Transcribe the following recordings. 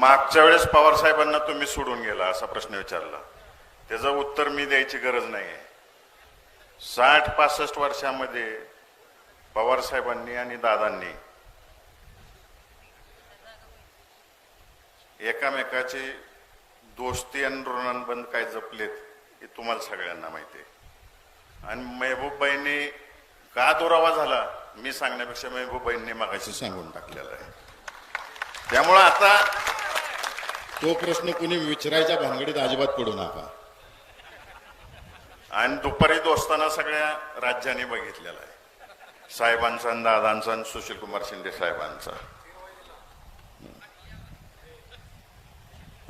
मागच्या वेळेस पवार साहेबांना तुम्ही सोडून गेला असा प्रश्न विचारला. त्याचं उत्तर मी द्यायची गरज नाही आहे साठ पासष्ट वर्षामध्ये पवार साहेबांनी आणि दादांनी एकामेकाची दोस्ती आणि ऋणानुबंध काय जपलेत हे तुम्हाला सगळ्यांना माहिती आहे आणि मेहबूबबाईंनी का दुरावा झाला मी सांगण्यापेक्षा मेहबूबबाईंनी मागाशी सांगून टाकलेला आहे. त्यामुळं आता तो प्रश्न कुणी विचारायच्या भानगडीत अजिबात पडू नका. आणि दुपारी दोस्ताना सगळ्या राज्याने बघितलेला आहे. साहेबांचा आणि दादांचा आणि सुशील कुमार शिंदे साहेबांचा.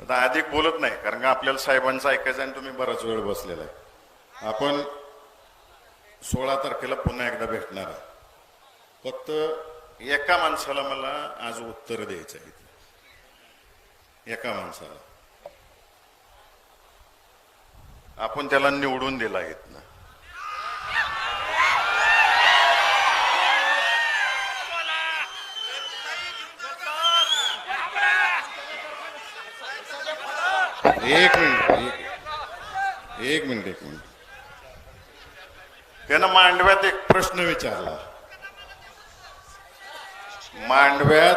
आता अधिक बोलत नाही कारण का आपल्याला साहेबांचं ऐकायचं आणि तुम्ही बराच वेळ बसलेला आहे. आपण सोळा तारखेला पुन्हा एकदा भेटणार आहे. फक्त एका माणसाला मला आज उत्तर द्यायचं आहे एका माणसाला. आपण त्याला निवडून दिला येत ना एक मिनिट एक- एक मिनिट एक मिनिट. त्यानं मांडव्यात एक प्रश्न विचारला. मांडव्यात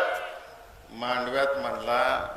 मांडव्यात म्हणला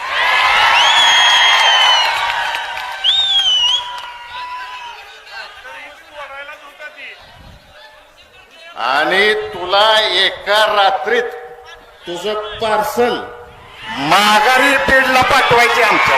आणि तुला एका रात्रीत तुझं पार्सल माघारी पेडला पाठवायचे आमच्या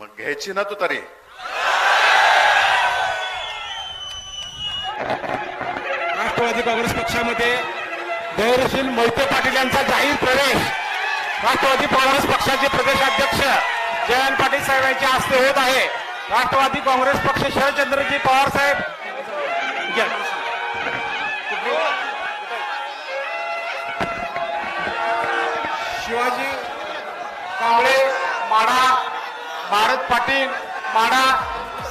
मग घ्यायची ना तू तरी. राष्ट्रवादी काँग्रेस पक्षामध्ये धैर्यशील मोहिते पाटील यांचा जाहीर प्रवेश. राष्ट्रवादी काँग्रेस पक्षाचे प्रदेशाध्यक्ष जयंत पाटील साहेबांच्या हस्ते होत आहे. राष्ट्रवादी काँग्रेस पक्ष शरदचंद्रजी पवार साहेब. शिवाजी कांबळे माडा भारत पाटील माडा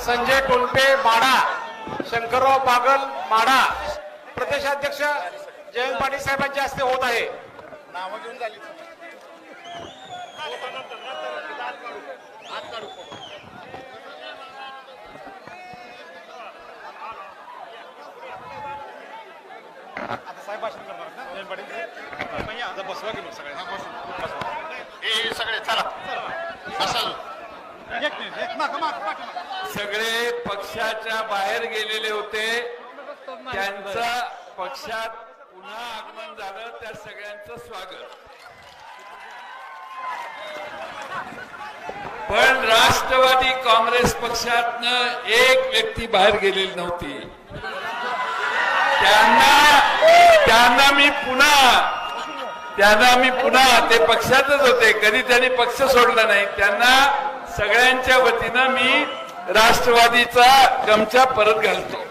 संजय टोलपे माडा शंकरराव पागल माडा. प्रदेशाध्यक्ष जयंत पाटील साहेबांच्या हस्ते होत आहे. आता साहेब भाषण करणार ना? जयंत पाटील. आता बसवा की मग सगळ्यांना हे सगळे चला बसा. एक मिनिट एक मागं, मागं, मागं, मागं. सगळे पक्षाच्या बाहेर गेलेले होते. त्यांचा पक्षात पुन्हा आगमन झालं त्या सगळ्यांचं स्वागत. पण राष्ट्रवादी काँग्रेस पक्षातनं एक व्यक्ती बाहेर गेलेली नव्हती. त्यांना त्यांना मी पुन्हा त्यांना मी पुन्हा ते पक्षातच होते. कधी त्यांनी पक्ष सोडला नाही. त्यांना सगळ्यांच्या वतीनं मी राष्ट्रवादीचा गमछा परत घालतो.